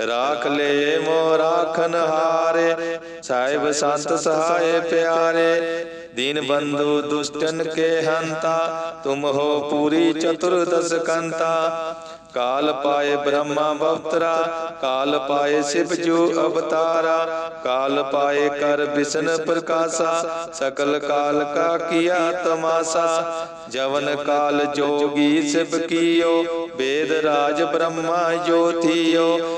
ਰਾਖ ਲੈ ਮੋ ਰਾਖਨ ਹਾਰੇ ਸਾਹਿਬ ਸੰਤ ਸਹਾਏ ਪਿਆਰੇ ਦੀਨ ਬੰਧੂ ਦੁਸ਼ਟਨ ਕੇ ਹੰਤਾ ਤੁਮ ਹੋ ਪੂਰੀ ਚਤੁਰਦਸ ਕੰਤਾ ਕਾਲ ਪਾਏ ਬ੍ਰਹਮਾ ਬਵਤਰਾ ਕਾਲ ਪਾਏ ਸਿਵ ਜੋ ਅਵਤਾਰਾ ਕਾਲ ਪਾਏ ਕਰ ਬਿਸ਼ਨ ਪ੍ਰਕਾਸ਼ਾ ਸਕਲ ਕਾਲ ਕਾ ਕੀਆ ਤਮਾਸਾ ਜਵਨ ਕਾਲ ਜੋਗੀ ਸਿਵ ਕੀਓ ਵੇਦ ਰਾਜ ਬ੍ਰਹਮਾ ਜੋਤੀਓ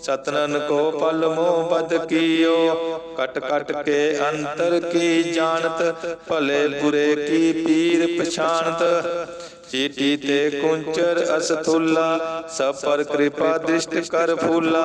ਸਤਨਨ ਕੋ ਪਲ ਮੋਹ ਬਦ ਕੀਓ। ਕਟ ਕਟ ਕੇ ਅੰਤਰ ਕੀ ਜਾਣਤ, ਭਲੇ ਬੁਰੇ ਕੀ ਪੀਰ ਪਛਾਨਤ ਚੀਟੀ ਤੇ ਕੁੰਚਰ ਅਸਥੁਲਾ, ਸਭ ਪਰ ਕਿਰਪਾ ਦ੍ਰਿਸ਼ਟ ਕਰ ਫੂਲਾ।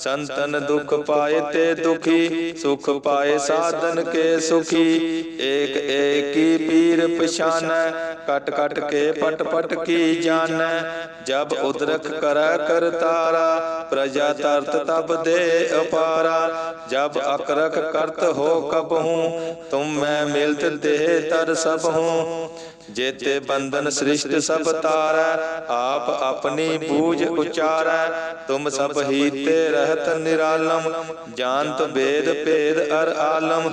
ਸੰਤਨ ਦੁਖ ਪਾਏ ਤੇ ਦੁਖੀ, ਸੁਖ ਪਾਏ ਸਾਧਨ ਕੇ ਸੁਖੀ। ਏਕ ਏਕੀ ਪੀਰ ਪਛਾਨੈ, ਕਟ ਕਟ ਕੇ ਪਟ ਪਟ ਕੀ ਜਾਣੈ ਜਬ ਉਦਰਖ ਕਰੈ ਕਰਤਾਰਾ ਪ੍ਰਜਾ ਤਰਤ ਤਬ ਦੇ ਅਪਾਰਾ। ਜਬ ਅਕਰਖ ਕਰਤ ਹੋ ਕਬ ਹੂੰ, ਤੁਮ ਮੈਂ ਮਿਲਤ ਦੇਹ ਤਰ ਸਭ ਹੂੰ। ਜੇਤੇ ਬੰਧਨ ਸ੍ਰਿਸ਼ਟ ਸਭ ਤਾਰੈ, ਆਪ ਆਪਣੀ ਬੂਝ ਉਚਾਰੈ। ਤੁਮ ਸਭ ਹੀ ਤੇ ਰਹਿਤ ਨਿਰਾਲਮ ਜਾਣਤ ਵੇਦ ਭੇਦ ਅਰ ਆਲਮ।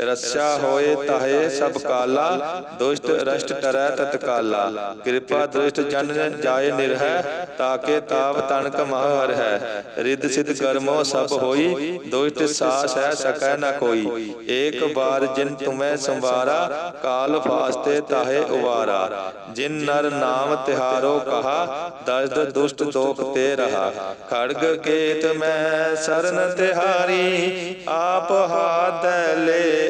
ਰਸਿਆ ਹੋਏ ਤਾਹੇ ਸਭ ਕਾਲਾ, ਦੁਸ਼ਟ ਰਸ਼ਟ ਟਰੈ ਤਤਕਾਲਾ ਕਿਰਪਾ ਦੁਸ਼ਟ ਜਨ ਜਾਏ ਨਿਰਹਿ, ਤਾਕੇ ਤਾਪ ਤਨਕ ਮਹਰ ਹੈ ਰਿੱਧ ਸਿਧ ਕਰਮੋ ਸਭ ਹੋਈ, ਦੁਸ਼ਟ ਸਾਸ ਹੈ ਸਕੈ ਨਾ ਕੋਈ। ਏਕ ਬਾਰ ਜਿਨ ਤੁਮੈ ਸੰਵਾਰਾ, ਕਾਲ ਫਾਸਤੇ ਤਾਹੇ ਉਵਾਰਾ। ਜਿਨ ਨਰ ਨਾਮ ਤਿਹਾਰੋ ਕਹਾ ਦਸਦ ਦੁਸ਼ਟ ਦੋਖ ਤੇ ਰਹਾ। ਖੜਗ ਕੇਤ ਮੈਂ ਸਰਨ ਤਿਹਾਰੀ, ਆਪ ਹਾਥ ਲੈ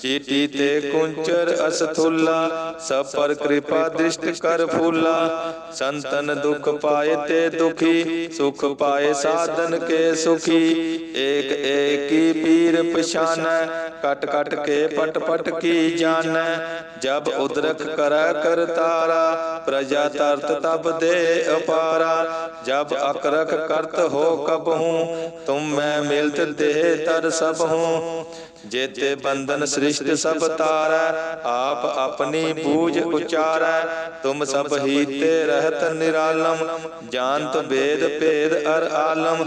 ਪਛਾਨਤ ਚੀਟੀ ਤੇ ਕੁੰਚਰ ਅਸਥੁੱਲਾ ਸਭ ਪਰ ਕਿਰਪਾ ਦ੍ਰਿਸ਼ਟ ਕਰ ਫੂਲਾ ਸੰਤਨ ਦੁਖ ਪਾਏ ਤੇ ਦੁਖੀ ਸੁਖ ਪਾਏ ਸਾਧਨ ਕੇ ਸੁਖੀ ਏਕ ਏਕੀ ਪੀਰ ਪਛਾਨੈ ਕਟ ਕਟ ਕੇ ਪਟ ਪਟ ਕੀ ਜਾਣੈ ਜਬ ਉਦਰਕ ਕਰੈ ਕਰਤਾਰਾ ਪ੍ਰਜਾ ਤਰਤ ਤਬ ਦੇ ਅਪਾਰਾ ਜਬ ਅਕਰਖ ਕਰਤ ਹੋ ਕਬਹੂ ਤੁਮ ਮੈਂ ਮਿਲਤ ਦੇ ਤਰ ਸਭ ਹੂੰ ਜੇਤੇ ਬੰਧਨ ਸ੍ਰਿਸ਼ਟ ਸਭ ਤਾਰੈ, ਆਪ ਆਪਣੀ ਪੂਜ ਉਚਾਰੈ। ਤੁਮ ਸਭ ਹੀ ਤੇ ਨਿਰਾਲਮ, ਜਾਣਤ ਵੇਦ ਭੇਦ ਅਰ ਆਲਮ।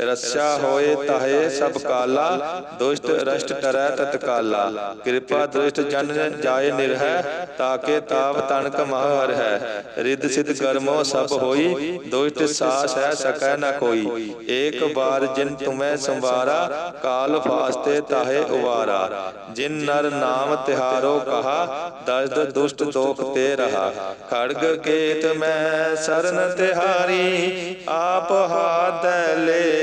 ਰਸਿਆ ਹੋਏ ਤਾਹੇ ਸਭ ਕਾਲਾ, ਦੁਸ਼ਟ ਰਸ਼ਟ ਟਰੈ ਤਤਕਾਲਾ ਕਿਰਪਾ ਦ੍ਰਿਸ਼ਟ ਜਨ ਜਾਏ ਨਿਰਹਿ, ਤਾਕੇ ਤਾਪ ਤਨਕ ਮਹਰ ਹੈ। ਰਿੱਧ ਸਿਧ ਕਰਮੋ ਸਭ ਹੋਈ, ਦੁਸ਼ਟ ਸਾਸ ਹੈ ਸਕੈ ਨ ਕੋਈ। ਏਕ ਬਾਰ ਜਿਨ ਤੁਮੈ ਸੰਵਾਰਾ, ਕਾਲ ਫਾਸਤੇ ਤਾਹੇ ਉਵਾਰਾ। ਜਿਨ ਨਰ ਨਾਮ ਤਿਹਾਰੋ ਕਹਾ ਦਰਦ ਦੁਸ਼ਟ ਦੋਖ ਤੇ ਰਹਾ। ਖੜਗ ਕੇਤ ਮੈਂ ਸਰਨ ਤਿਹਾਰੀ, ਆਪ ਹਾਥ ਲੈ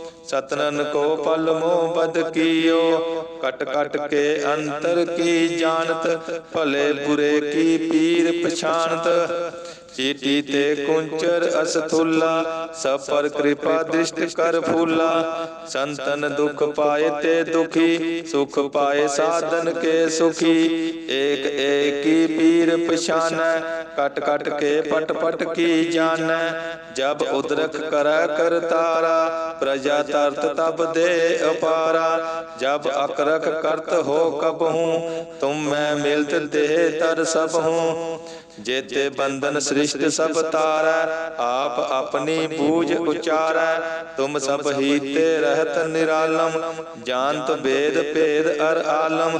ਸਤਨਨ ਕੋ ਪਲ ਮੋਹ ਬਦ ਕੀਓ। ਕਟ ਕਟ ਕੇ ਅੰਤਰ ਕੀ ਜਾਣਤ, ਭਲੇ ਬੁਰੇ ਕੀ ਪੀਰ ਪਛਾਨਤ ਚੀਟੀ ਤੇ ਕੁੰਚਰ ਅਸਥੁਲਾ ਸਭ ਪਰ ਕਿਰਪਾ ਦ੍ਰਿਸ਼ਟ ਕਰ ਫੂਲਾ। ਸੰਤਨ ਦੁਖ ਪਾਏ ਤੇ ਦੁਖੀ, ਸੁਖ ਪਾਏ ਸਾਧਨ ਕੇ ਸੁਖੀ। ਏਕ ਏਕੀ ਪੀਰ ਪਛਾਨੈ ਕਟ ਕਟ ਕੇ ਪਟ ਪਟ ਕੀ ਜਾਣੈ? ਜਬ ਉਦਰਕ ਕਰੈ ਕਰਤਾਰਾ ਪ੍ਰਜਾ ਤਰਤ ਤਬ ਦੇ ਅਪਾਰਾ। ਜਬ ਅਕਰਖ ਕਰਤ ਹੋ ਕਬ ਹੂੰ, ਤੁਮ ਮੈਂ ਮਿਲਤ ਦੇਹ ਤਰ ਸਭ ਹੂੰ। ਜੇਤੇ ਬੰਧਨ ਸ੍ਰਿਸ਼ਟ ਸਭ ਤਾਰੈ, ਆਪ ਆਪਣੀ ਬੂਝ ਉਚਾਰੈ। ਤੁਮ ਸਭ ਹੀ ਤੇ ਰਹਿਤ ਨਿਰਾਲਮ, ਜਾਣਤ ਵੇਦ ਭੇਦ ਅਰ ਆਲਮ।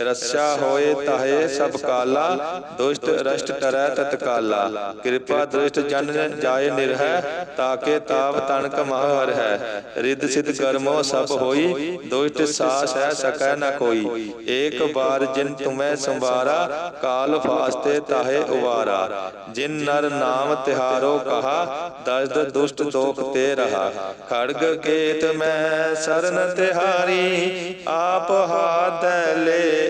ਰਸਾ ਹੋਏ ਤਹੇ ਸਭ ਕਾਲਾ, ਦੁਸ਼ਟ ਰਸ਼ਟ ਟਰੈ ਤਤਕਾਲਾ ਕਿਰਪਾ ਦ੍ਰਿਸ਼ਟ ਜਨ ਜਾਏ ਨਿਰਹੈ, ਤਾਕੇ ਤਾਪ ਤਨਕ ਮਹਰ ਹੈ ਰਿੱਧ ਸਿਧ ਕਰਮੋ ਸਭ ਹੋਈ, ਦੁਸ਼ਟ ਸਾਸ ਹੈ ਸਕੈ ਨ ਕੋਈ। ਏਕ ਬਾਰ ਜਿਨ ਤੁਮੈ ਸੰਵਾਰਾ, ਕਾਲ ਫਾਸਤੇ ਤਾਹੇ ਉਵਾਰਾ। ਜਿਨ ਨਰ ਨਾਮ ਤਿਹਾਰੋ ਕਹਾ, ਦਸਦ ਦੁਸ਼ਟ ਦੋਖ ਤੇ ਰਹਾ। ਖੜਗ ਕੇਤ ਮੈਂ ਸਰਨ ਤਿਹਾਰੀ, ਆਪ ਹਾਥ ਲੈ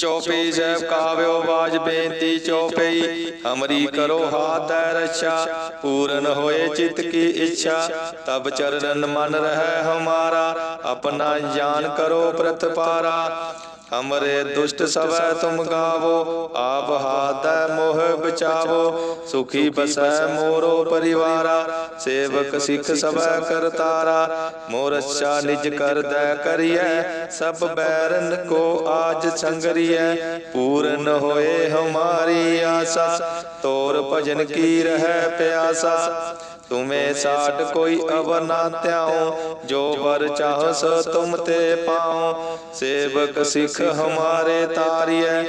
ਚੌਪਈ ਸਾਹਿਬ ਕਾਵਿਓ ਬਾਜ ਬੇਨਤੀ ਚੌਪਈ ਹਮਰੀ ਕਰੋ ਹਾਥੈ ਰੱਛਾ, ਪੂਰਨ ਹੋਏ ਚਿਤ ਕੀ ਇੱਛਾ। ਤਬ ਚਰਨ ਮਨ ਰਹਿ ਹਮਾਰਾ, ਆਪਣਾ ਜਾਨ ਕਰੋ ਪ੍ਰਤਪਾਰਾ ਹਮਰੇ ਦੁਸ਼ਟ ਸਵੈ ਤੁਮ ਗਾਵੋ, ਆਪ ਹਾਥੈ ਮੋਹ ਬਚਾਵੋ। ਸੁਖੀ ਬਸੈ ਮੋਰੋ ਪਰਿਵਾਰਾ, ਸੇਵਕ ਸਿੱਖ ਸਵੈ ਕਰਤਾਰਾ ਮੋਰ ਅੱਛਾ ਨਿਜ ਕਰਦੈ ਕਰੀਐ, ਸਭ ਬੈਰਨ ਕੋ ਆਜ ਸੰਗਰੀ। ਸੰਗਰੀਐ ਪੂਰਨ ਹੋਏ ਹਮਾਰੀ ਆਸਾ, ਤੋਰ ਭਜਨ ਕੀ ਰਹਿ ਪਿਆਸਾ। ਤੁਮੇ ਸਾਡ ਕੋਈ ਅਵਰ ਨਾ ਧਿਆਉ, ਜੋ ਵਰ ਚਾਹੋ ਸੋ ਤੁਮ ਤੇ ਪਾਉ। ਸੇਵਕ ਸਿੱਖ ਹਮਾਰੇ ਤਾਰੀਐ,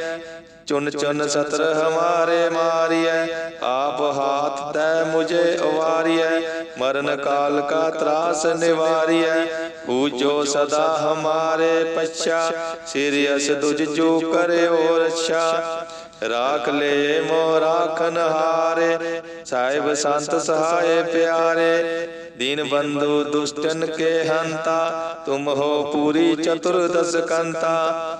ਚੁਨ ਚੁਨ ਸਤਰ ਹਮਾਰੇ ਮਾਰੀਐ। ਆਪ ਹਾਥ ਤੈ ਮੁਝੇ ਉਵਾਰੀਐ ਮਰਨ ਕਾਲ ਕਾ ਤਰਾਸ ਨਿਵਾਰੀਐ, ਪੂਜੋ ਸਦਾ ਹਮਾਰੇ ਪਛਾ ਸਿਰਿਅਸ ਦੁਜ ਜੋ ਕਰਿਓ ਰੱਛਾ। ਰਾਖ ਲੈ ਮੋ ਰਾਖਨ ਹਾਰੇ, ਸਾਹਿਬ ਸੰਤ ਸਹਾਏ ਪਿਆਰੇ। ਦੀਨ ਬੰਧੂ ਦੁਸ਼ਟਨ ਕੇ ਹੰਤਾ, ਤੁਮ ਹੋ ਪੂਰੀ ਚਤੁਰਦਸ ਕੰਤਾ।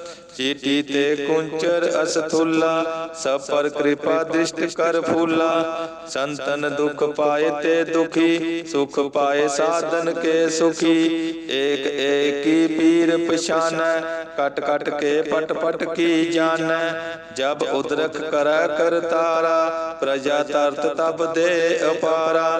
ਚੀਟੀ ਤੇ ਕੁੰਚਰ ਅਸਥੁਲਾ ਸਭ ਪਰ ਕਿਰਪਾ ਦ੍ਰਿਸ਼ਟ ਕਰ ਫੂਲਾ। ਸੰਤਨ ਦੁਖ ਪਾਏ ਤੇ ਦੁਖੀ, ਸੁਖ ਪਾਏ ਸਾਧਨ ਕੇ ਸੁਖੀ। ਏਕ ਏਕੀ ਪੀਰ ਪਛਾਨੈ, ਕਟ ਕਟ ਕੇ ਪਟ ਪਟ ਕੀ ਜਾਣੈ ਜਬ ਉਦਰਕ ਕਰੈ ਕਰਤਾਰਾ, ਪ੍ਰਜਾ ਤਰਤ ਤਬ ਦੇ ਅਪਾਰਾ।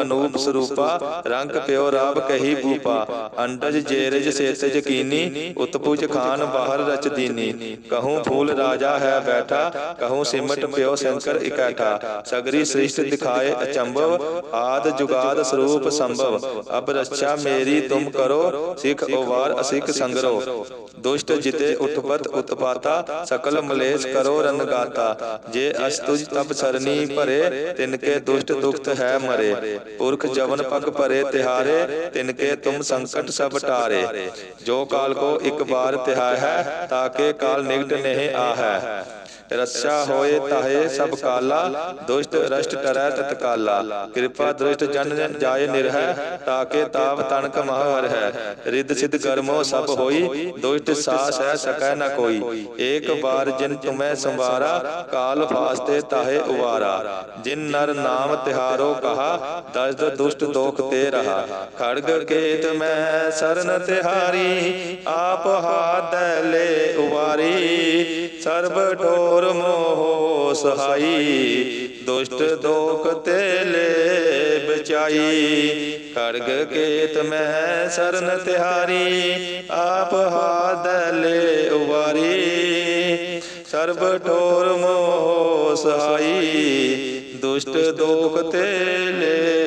ਅਨੂਪ ਸਰੂਪਾ, ਰੰਗ ਪਿਓ ਰਾਬ ਕਹੀ ਭੂਪਾ, ਅੰਡਜ ਜੇਰਜ ਸੇਤਜ ਕੀਨੀ ਉਤਪੁਜ ਖਾਨ ਬਾਹਰ ਰਚ ਦੀਨੀ। ਕਹੂੰ ਫੂਲ ਰਾਜਾ ਹੈ ਬੈਠਾ, ਕਹੂੰ ਸਿਮਟ ਪਿਓ ਸ਼ੰਕਰ ਇਕੈਠਾ। ਸਗਰੀ ਸ੍ਰਿਸ਼ਟ ਦਿਖਾਏ ਅਚੰਭਵ, ਆਦ ਜੁਗਾਦ ਸਰੂਪ ਸੰਭਵ। ਅਬ ਰੱਛਾ ਮੇਰੀ ਤੁਮ ਕਰੋ, ਸਿੱਖ ਓਵਾਰ ਅਸਿੱਖ ਸੰਗਰੋ। ਦੁਸ਼ਟ ਜਿਤੇ ਉਠਪਤ ਉਤਪਾਤਾ, ਸਕਲ ਮਲੇਸ਼ ਕਰੋ ਰਨਗਾਤਾ ਜੇ ਅਸਤੁਜ ਤਬ ਸਰਨੀ ਭਰੇ ਤਿਨਕੇ ਦੁਸ਼ਟ ਦੁਖਤ ਹੈ ਮਰੇ। ਪੁਰਖ ਜਵਨ ਪਗ ਭਰੇ, ਤਿਹਾਰੇ ਤਿਨਕੇ ਤੁਮ ਸੰਕਟ ਸਭ ਟਾਰੇ। ਜੋ ਕਾਲ ਕੋ ਇੱਕ ਬਾਰ ਤਿਹਾਇ ਹੈ ਤਾਕੇ ਕਾਲ ਨਿਕਟ ਨਹੀਂ ਆਹੈ। ਰੱਛਾ ਹੋਏ ਤਾਹੇ ਸਭ ਕਾਲਾ, ਦੁਸ਼ਟ ਰਸ਼ਟ ਟਰੈ ਤਤਕਾਲਾ। ਕਿਰਪਾ ਦ੍ਰਿਸ਼ਟ ਜਨ ਜਾਏ ਨਿਰਹਿ ਤਾਕੇ ਤਾਪ ਤਨਕ ਮਹਰ ਹੈ ਰਿੱਧ ਸਿਧ ਕਰਮੋ ਸਭ ਹੋਈ, ਦੁਸ਼ਟ ਸਾਸ ਹੈ ਸਕੈ ਨ ਕੋਈ। ਏਕ ਬਾਰ ਜਿਨ ਤੁਮੈ ਸੰਵਾਰਾ, ਕਾਲ ਫਾਸਤੇ ਤਾਹੇ ਉਵਾਰਾ। ਜਿਨ ਨਰ ਨਾਮ ਤਿਹਾਰੋ ਕਹਾ ਦਸਦ ਦੁਸ਼ਟ ਦੋਖ ਤੇ ਰਹਾ। ਖੜਗ ਕੇਤ ਮੈਂ ਸਰਨ ਤਿਹਾਰੀ, ਆਪ ਹਾਥ ਲੈ ਉਵਾਰੀ। ਸਰਬ ਠੋਰ ਮੋਹ ਸਹਾਈ, ਦੁਸ਼ਟ ਦੋਖ ਤੇ ਲੈ ਬਚਾਈ। ਖੜਗ ਕੇਤ ਮੈਂ ਸਰਨ ਤਿਹਾਰੀ, ਆਪ ਹਾਥ ਲੈ ਉਵਾਰੀ। ਸਰਬ ਠੋਰ ਮੋਹ ਸਹਾਈ, ਦੁਸ਼ਟ ਦੋਖ ਤੇ ਲੈ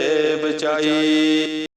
ਬਚਾਈ